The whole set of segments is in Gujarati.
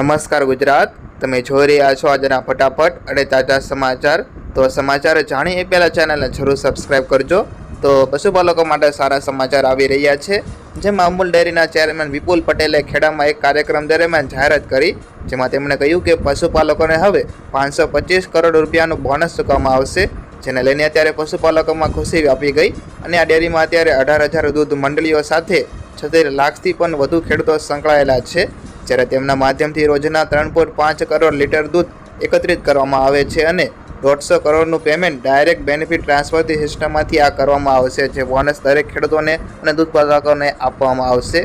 નમસ્કાર ગુજરાત. તમે જોઈ રહ્યા છો આજના ફટાફટ અને તાજા સમાચાર. તો સમાચાર જાણી એ પહેલાં ચેનલને જરૂર સબસ્ક્રાઇબ કરજો. તો પશુપાલકો માટે સારા સમાચાર આવી રહ્યા છે. જેમાં અમૂલ ડેરીના ચેરમેન વિપુલ પટેલે ખેડામાં એક કાર્યક્રમ દરમિયાન જાહેરાત કરી, જેમાં તેમણે કહ્યું કે પશુપાલકોને હવે પાંચસો પચીસ કરોડ રૂપિયાનું બોનસ ચૂકવવામાં આવશે, જેને લઈને અત્યારે પશુપાલકોમાં ખુશી વ્યાપી ગઈ. અને આ ડેરીમાં અત્યારે અઢાર હજાર દૂધ મંડળીઓ સાથે છત્રીસ લાખથી પણ વધુ ખેડૂતો સંકળાયેલા છે. જ્યારે તેમના માધ્યમથી રોજના ત્રણ પોઈન્ટ પાંચ કરોડ લીટર દૂધ એકત્રિત કરવામાં આવે છે અને દોઢસો કરોડનું પેમેન્ટ ડાયરેક્ટ બેનિફિટ ટ્રાન્સફરથી સિસ્ટમમાંથી આ કરવામાં આવશે, જે બોનસ દરેક ખેડૂતોને અને દૂધ ઉત્પાદકોને આપવામાં આવશે.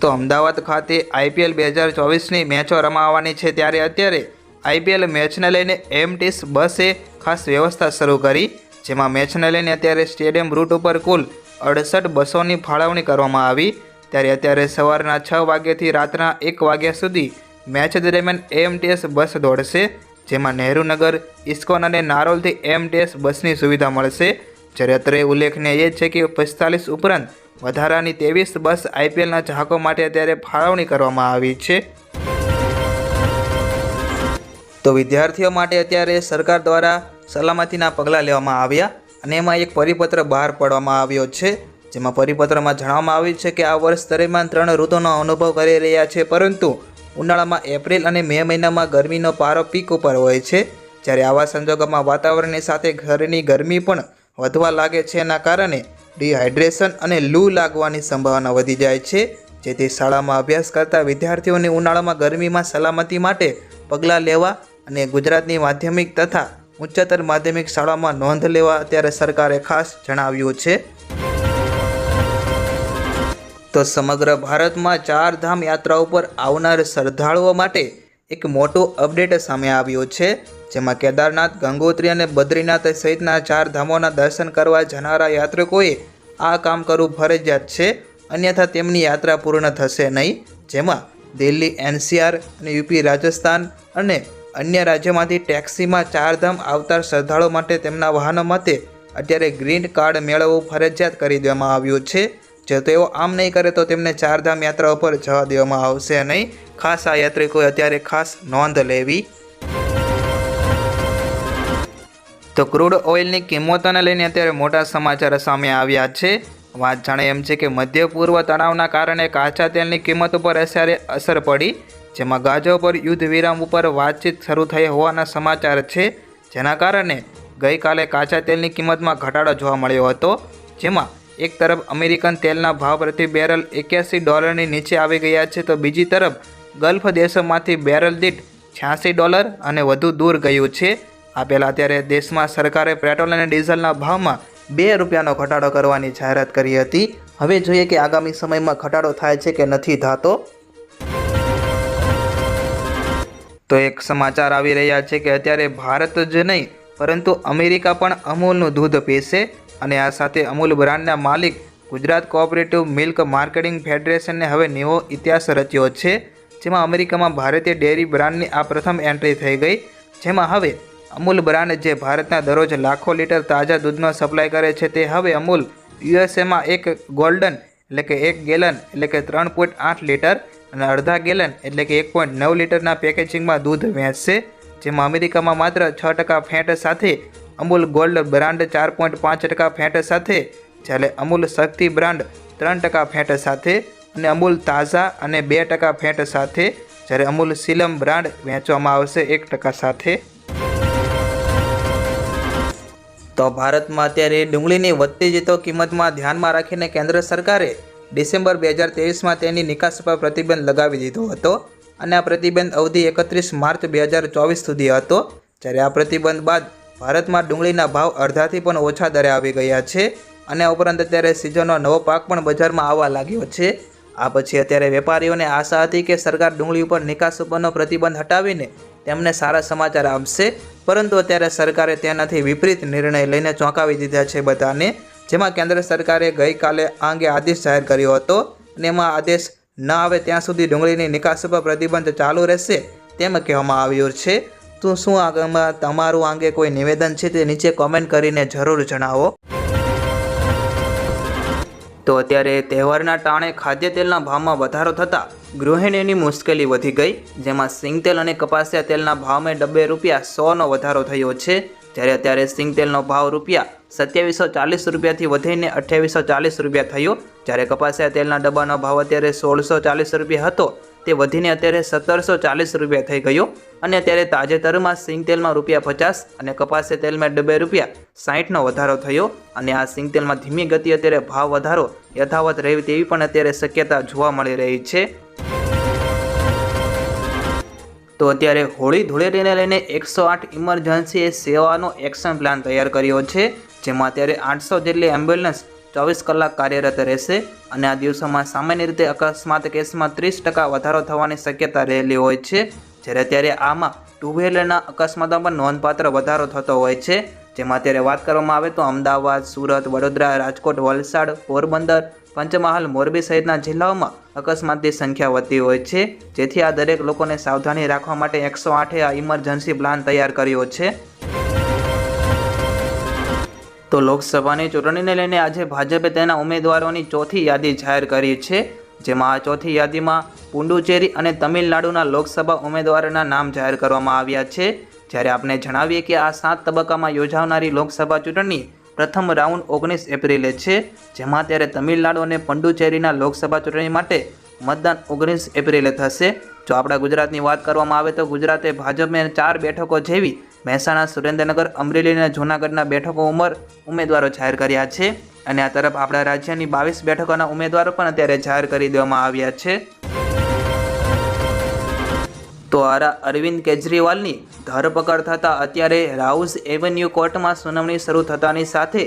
તો અમદાવાદ ખાતે આઈપીએલ બે હજાર ચોવીસની મેચો રમાવાની છે, ત્યારે અત્યારે આઈપીએલ મેચને લઈને એમટીસ બસે ખાસ વ્યવસ્થા શરૂ કરી, જેમાં મેચને લઈને અત્યારે સ્ટેડિયમ રૂટ ઉપર કુલ અડસઠ બસોની ફાળવણી કરવામાં આવી. ત્યારે અત્યારે સવારના છ વાગ્યાથી રાતના એક વાગ્યા સુધી મેચ દરમિયાન એમટીએસ બસ દોડશે, જેમાં નહેરુનગર ઇસ્કોન અને નારોલથી એમટીએસ બસની સુવિધા મળશે. જ્યારે અત્રે ઉલ્લેખનીય એ છે કે પિસ્તાલીસ ઉપરાંત વધારાની ત્રેવીસ બસ આઈપીએલના ચાહકો માટે અત્યારે ફાળવણી કરવામાં આવી છે. તો વિદ્યાર્થીઓ માટે અત્યારે સરકાર દ્વારા સલામતીના પગલાં લેવામાં આવ્યા. અને એમાં એક પરિપત્ર બહાર પાડવામાં આવ્યો છે, જેમાં પરિપત્રમાં જણાવવામાં આવ્યું છે કે આ વર્ષ દરમિયાન ત્રણ ઋતુનો અનુભવ કરી રહ્યા છે, પરંતુ ઉનાળામાં એપ્રિલ અને મે મહિનામાં ગરમીનો પારો પીક ઉપર હોય છે. જ્યારે આવા સંજોગોમાં વાતાવરણની સાથે ઘરની ગરમી પણ વધવા લાગે છે, એના કારણે ડિહાઇડ્રેશન અને લૂ લાગવાની સંભાવના વધી જાય છે. જેથી શાળામાં અભ્યાસ કરતા વિદ્યાર્થીઓને ઉનાળામાં ગરમીમાં સલામતી માટે પગલાં લેવા અને ગુજરાતની માધ્યમિક તથા ઉચ્ચતર માધ્યમિક શાળામાં નોંધ લેવા અત્યારે સરકારે ખાસ જણાવ્યું છે. તો સમગ્ર ભારતમાં ચાર ધામ યાત્રા ઉપર આવનાર શ્રદ્ધાળુઓ માટે એક મોટો અપડેટ સામે આવ્યો છે, જેમાં કેદારનાથ, ગંગોત્રી અને બદ્રીનાથ સહિતના ચાર ધામોના દર્શન કરવા જનારા યાત્રિકોએ આ કામ કરવું ફરજિયાત છે, અન્યથા તેમની યાત્રા પૂર્ણ થશે નહીં. જેમાં દિલ્હી, એનસીઆર અને યુપી, રાજસ્થાન અને અન્ય રાજ્યોમાંથી ટેક્સીમાં ચારધામ આવતા શ્રદ્ધાળુઓ માટે તેમના વાહનો માટે અત્યારે ગ્રીન કાર્ડ મેળવવું ફરજિયાત કરી દેવામાં આવ્યું છે. જો તેઓ આમ નહીં કરે તો તેમને ચારધામ યાત્રા ઉપર જવા દેવામાં આવશે નહીં. ખાસ આ યાત્રિકોએ અત્યારે ખાસ નોંધ લેવી. તો ક્રૂડ ઓઇલની કિંમતોને લઈને અત્યારે મોટા સમાચાર સામે આવ્યા છે. વાત જાણે એમ છે કે મધ્ય પૂર્વ તણાવના કારણે કાચા તેલની કિંમત ઉપર અસરે અસર પડી. જેમાં ગાજો પર યુદ્ધ વિરામ ઉપર વાતચીત શરૂ થઈ હોવાના સમાચાર છે. જેના કારણે ગઈકાલે કાચા તેલની કિંમતમાં ઘટાડો જોવા મળ્યો હતો, જેમાં એક તરફ અમેરિકન તેલના ભાવ પ્રતિ બેરલ એક્યાસી ડોલરની નીચે આવી ગયા છે, તો બીજી તરફ ગલ્ફ દેશોમાંથી બેરલ દીઠ છ્યાસી ડોલર અને વધુ દૂર ગયું છે. આ પહેલાં અત્યારે દેશમાં સરકારે પેટ્રોલ અને ડીઝલના ભાવમાં બે રૂપિયાનો ઘટાડો કરવાની જાહેરાત કરી હતી. હવે જોઈએ કે આગામી સમયમાં ઘટાડો થાય છે કે નથી થતો. તો એક સમાચાર આવી રહ્યા છે કે અત્યારે ભારત જ નહીં, પરંતુ અમેરિકા પણ અમૂલનું દૂધ પીશે અને આ સાથે અમૂલ બ્રાન્ડના માલિક ગુજરાત કોઓપરેટિવ મિલ્ક માર્કેટિંગ ફેડરેશનને હવે નવો ઇતિહાસ રચ્યો છે, જેમાં અમેરિકામાં ભારતીય ડેરી બ્રાન્ડની આ પ્રથમ એન્ટ્રી થઈ ગઈ, જેમાં હવે અમૂલ બ્રાન્ડ જે ભારતના દરરોજ લાખો લીટર તાજા દૂધનો સપ્લાય કરે છે તે હવે અમૂલ યુએસએમાં એક ગોલ્ડન, એટલે કે એક ગેલન, એટલે કે ત્રણ પોઈન્ટ આઠ લીટર અને અડધા ગેલન એટલે કે એક પોઈન્ટ નવ લીટરના પેકેજિંગમાં દૂધ વેચશે, જેમાં અમેરિકામાં માત્ર છ ટકા ફેટ સાથે અમૂલ ગોલ્ડ બ્રાન્ડ ચાર પોઈન્ટ પાંચ ટકા ફેટ સાથે, જ્યારે અમૂલ શક્તિ બ્રાન્ડ ત્રણ ટકા ફેટ સાથે અને અમૂલ તાઝા અને બે ટકા ફેટ સાથે, જ્યારે અમૂલ સિલમ બ્રાન્ડ વેચવામાં આવશે એક ટકા સાથે. તો ભારતમાં અત્યારે ડુંગળીની વધતી જતો કિંમતમાં ધ્યાનમાં રાખીને કેન્દ્ર સરકારે ડિસેમ્બર બે હજાર તેવીસમાં તેની નિકાસ પર પ્રતિબંધ લગાવી દીધો હતો અને આ પ્રતિબંધ અવધિ એકત્રીસ માર્ચ બે હજાર ચોવીસ સુધી હતો. જ્યારે આ પ્રતિબંધ બાદ ભારતમાં ડુંગળીના ભાવ અડધાથી પણ ઓછા દરે આવી ગયા છે અને ઉપરાંત અત્યારે સિઝનનો નવો પાક પણ બજારમાં આવવા લાગ્યો છે. આ પછી અત્યારે વેપારીઓને આશા હતી કે સરકાર ડુંગળી ઉપર નિકાસ ઉપરનો પ્રતિબંધ હટાવીને તેમને સારા સમાચાર આપશે, પરંતુ અત્યારે સરકારે તેનાથી વિપરીત નિર્ણય લઈને ચોંકાવી દીધા છે બધાને. જેમાં કેન્દ્ર સરકારે ગઈકાલે આ અંગે આદેશ જાહેર કર્યો હતો અને એમાં આદેશ ન આવે ત્યાં સુધી ડુંગળીની નિકાસ પર પ્રતિબંધ ચાલુ રહેશે તેમ કહેવામાં આવ્યું છે. તો શું આગળમાં તમારું આંગે કોઈ નિવેદન છે તે નીચે કોમેન્ટ કરીને જરૂર જણાવો. તો અત્યારે તહેવારના ટાણે ખાદ્ય તેલના ભાવમાં વધારો થતાં ગૃહિણીની મુશ્કેલી વધી ગઈ, જેમાં સિંગતેલ અને કપાસિયા તેલના ભાવમાં ડબ્બે રૂપિયા સોનો વધારો થયો છે. જ્યારે અત્યારે સિંગ તેલનો ભાવ રૂપિયા સત્યાવીસો ચાલીસ રૂપિયાથી વધીને અઠ્યાવીસો ચાલીસ રૂપિયા થયો. જ્યારે કપાસિયા તેલના ડબ્બાનો ભાવ અત્યારે સોળસો ચાલીસ રૂપિયા હતો, તે વધીને અત્યારે સત્તરસો ચાલીસ રૂપિયા થઈ ગયો. અને અત્યારે તાજેતરમાં સિંગ તેલમાં રૂપિયા પચાસ અને કપાસિયા તેલમાં ડબ્બે રૂપિયા સાહીઠનો વધારો થયો. અને આ સિંગ તેલમાં ધીમી ગતિ અત્યારે ભાવ વધારો યથાવત રહે તેવી પણ અત્યારે શક્યતા જોવા મળી રહી છે. તો અત્યારે હોળી ધૂળેટીને લઈને એકસો આઠ ઇમરજન્સી સેવાનો એક્શન પ્લાન તૈયાર કર્યો છે. જેમાં અત્યારે આઠસો જેટલી એમ્બ્યુલન્સ ચોવીસ કલાક કાર્યરત રહેશે અને આ દિવસોમાં સામાન્ય રીતે અકસ્માત કેસમાં ત્રીસ ટકા વધારો થવાની શક્યતા રહેલી હોય છે. જ્યારે અત્યારે આમાં ટુ વ્હીલરના અકસ્માતમાં પણ નોંધપાત્ર વધારો થતો હોય છે. જેમાં અત્યારે વાત કરવામાં આવે તો અમદાવાદ, સુરત, વડોદરા, રાજકોટ, વલસાડ, પોરબંદર, પંચમહાલ, મોરબી સહિતના જિલ્લાઓમાં અકસ્માતની સંખ્યા વધતી હોય છે. જેથી આ દરેક લોકોને સાવધાની રાખવા માટે એકસો આઠે આ ઇમરજન્સી પ્લાન તૈયાર કર્યો છે. તો લોકસભાની ચૂંટણીને લઈને આજે ભાજપે તેના ઉમેદવારોની ચોથી યાદી જાહેર કરી છે, જેમાં આ ચોથી યાદીમાં પુડુચેરી અને તમિલનાડુના લોકસભા ઉમેદવારોના નામ જાહેર કરવામાં આવ્યા છે. જ્યારે આપણે જણાવીએ કે આ સાત તબક્કામાં યોજાનારી લોકસભા ચૂંટણી પ્રથમ રાઉન્ડ ઓગણીસ એપ્રિલે છે, જેમાં ત્યારે તમિલનાડુ અને પંડુચેરીના લોકસભા ચૂંટણી માટે મતદાન ઓગણીસ એપ્રિલે થશે. જો આપણા ગુજરાતની વાત કરવામાં આવે તો ગુજરાતે ભાજપને ચાર બેઠકો જેવી મહેસાણા, સુરેન્દ્રનગર, અમરેલી અને જૂનાગઢના બેઠકો ઉમર ઉમેદવારો જાહેર કર્યા છે અને આ તરફ આપણા રાજ્યની બાવીસ બેઠકોના ઉમેદવારો પણ અત્યારે જાહેર કરી દેવામાં આવ્યા છે. તો આરા અરવિંદ કેજરીવાલની ધરપકડ થતાં અત્યારે રાઉઝ એવન્યુ કોર્ટમાં સુનાવણી શરૂ થતાની સાથે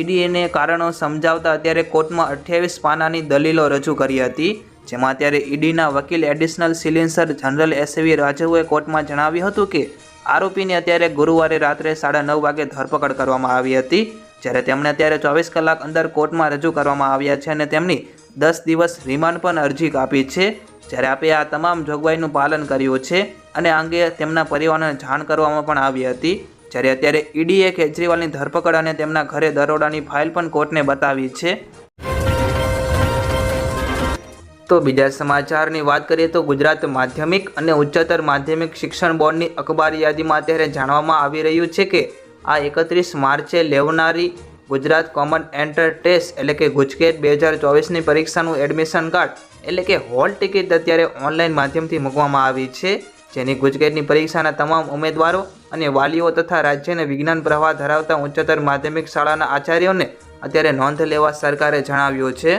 ઈડીએને કારણો સમજાવતા અત્યારે કોર્ટમાં અઠ્યાવીસ પાનાની દલીલો રજૂ કરી હતી, જેમાં અત્યારે ઈડીના વકીલ એડિશનલ સિલિન્સર જનરલ એસવી રાજુએ કોર્ટમાં જણાવ્યું હતું કે આરોપીની અત્યારે ગુરુવારે રાત્રે સાડા નવ વાગે ધરપકડ કરવામાં આવી હતી, જ્યારે તેમણે અત્યારે ચોવીસ કલાક અંદર કોર્ટમાં રજૂ કરવામાં આવ્યા છે અને તેમની દસ દિવસ રિમાન્ડ પણ અરજી આપી છે, જ્યારે આપે આ તમામ જોગવાઈનું પાલન કર્યું છે અને આ અંગે તેમના પરિવારને જાણ કરવામાં પણ આવી હતી, જ્યારે અત્યારે ઈડીએ કેજરીવાલની ધરપકડ અને તેમના ઘરે દરોડાની ફાઇલ પણ કોર્ટને બતાવી છે. તો બીજા સમાચારની વાત કરીએ તો ગુજરાત માધ્યમિક અને ઉચ્ચતર માધ્યમિક શિક્ષણ બોર્ડની અખબારી યાદીમાં અત્યારે જાણવામાં આવી રહ્યું છે કે આ એકત્રીસ માર્ચે લેવનારી ગુજરાત કોમન એન્ટર ટેસ્ટ એટલે કે ગુજકેટ બે હજાર ચોવીસની પરીક્ષાનું એડમિશન કાર્ડ એટલે કે હોલ ટિકિટ અત્યારે ઓનલાઈન માધ્યમથી મૂકવામાં આવી છે. જેની ગુજકેટની પરીક્ષાના તમામ ઉમેદવારો અને વાલીઓ તથા રાજ્યને વિજ્ઞાન પ્રવાહ ધરાવતા ઉચ્ચતર માધ્યમિક શાળાના આચાર્યોને અત્યારે નોંધ લેવા સરકારે જણાવ્યું છે.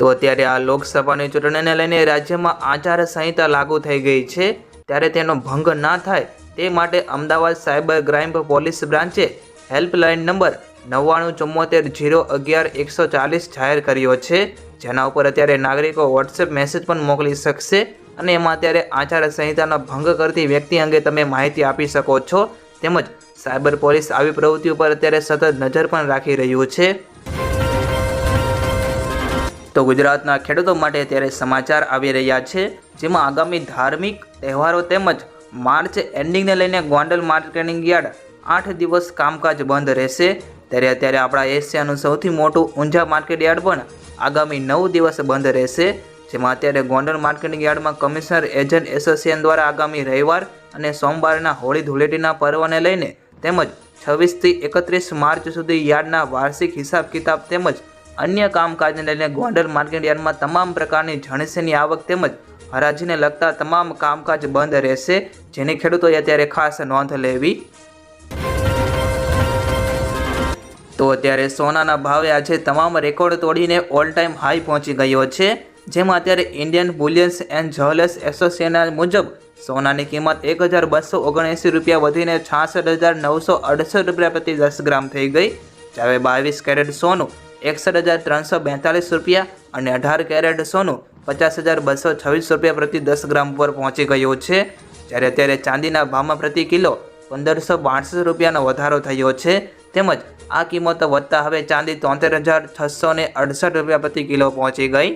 તો અત્યારે આ લોકસભાની ચૂંટણીને લઈને રાજ્યમાં આચાર સંહિતા લાગુ થઈ ગઈ છે. ત્યારે તેનો ભંગ ના થાય તે માટે અમદાવાદ સાયબર ક્રાઇમ પોલીસ બ્રાન્ચે હેલ્પલાઇન નંબર નવ્વાણું ચુમ્મોતેર જીરો અગિયાર એકસો ચાલીસ જાહેર કર્યો છે. જેના ઉપર અત્યારે નાગરિકો વોટ્સએપ મેસેજ પણ મોકલી શકશે અને એમાં અત્યારે આચાર સંહિતાનો ભંગ કરતી વ્યક્તિ અંગે તમે માહિતી આપી શકો છો. તેમજ સાયબર પોલીસ આવી પ્રવૃત્તિ ઉપર અત્યારે સતત નજર પણ રાખી રહ્યું છે. તો ગુજરાતના ખેડૂતો માટે અત્યારે સમાચાર આવી રહ્યા છે, જેમાં આગામી ધાર્મિક તહેવારો તેમજ માર્ચ એન્ડિંગને લઈને ગોંડલ માર્કેટિંગ યાર્ડ આઠ દિવસ કામકાજ બંધ રહેશે. ત્યારે અત્યારે આપણા એશિયાનું સૌથી મોટું ઊંઝા માર્કેટ યાર્ડ પણ આગામી નવ દિવસ બંધ રહેશે, જેમાં અત્યારે ગોંડલ માર્કેટિંગ યાર્ડમાં કમિશનર એજન્ટ એસોસિએશન દ્વારા આગામી રવિવાર અને સોમવારના હોળી ધૂળેટીના પર્વને લઈને તેમજ છવ્વીસથી એકત્રીસ માર્ચ સુધી યાર્ડના વાર્ષિક હિસાબ કિતાબ તેમજ અન્ય કામકાજને લઈને ગોંડલ માર્કેટ યાર્ડમાં તમામ પ્રકારની જણસીની આવક તેમજ હરાજીને લગતા તમામ કામકાજ બંધ રહેશે, જેની ખેડૂતોએ અત્યારે ખાસ નોંધ લેવી. તો અત્યારે સોનાના ભાવે આજે તમામ રેકોર્ડ તોડીને ઓલ ટાઈમ હાઈ પહોંચી ગયો છે. જેમાં અત્યારે Indian bullions and jewellers association મુજબ સોનાની કિંમત એક હજાર બસો ઓગણએંસી રૂપિયા વધીને છાસઠ હજાર નવસો અડસઠ રૂપિયા પ્રતિ દસ ગ્રામ થઈ ગઈ. જ્યારે બાવીસ કેરેટ સોનું એકસઠ હજાર ત્રણસો બેતાલીસ રૂપિયા અને અઢાર કેરેટ સોનું પચાસ હજાર બસો છવ્વીસ રૂપિયા પ્રતિ દસ ગ્રામ પર પહોંચી ગયું છે. જ્યારે અત્યારે ચાંદીના ભાવમાં પ્રતિ કિલો પંદરસો બાસઠ રૂપિયાનો વધારો થયો છે. તેમજ આ કિંમતો વધતા હવે ચાંદી તોતેર હજાર છસો ને અડસઠ રૂપિયા પ્રતિ કિલો પહોંચી ગઈ.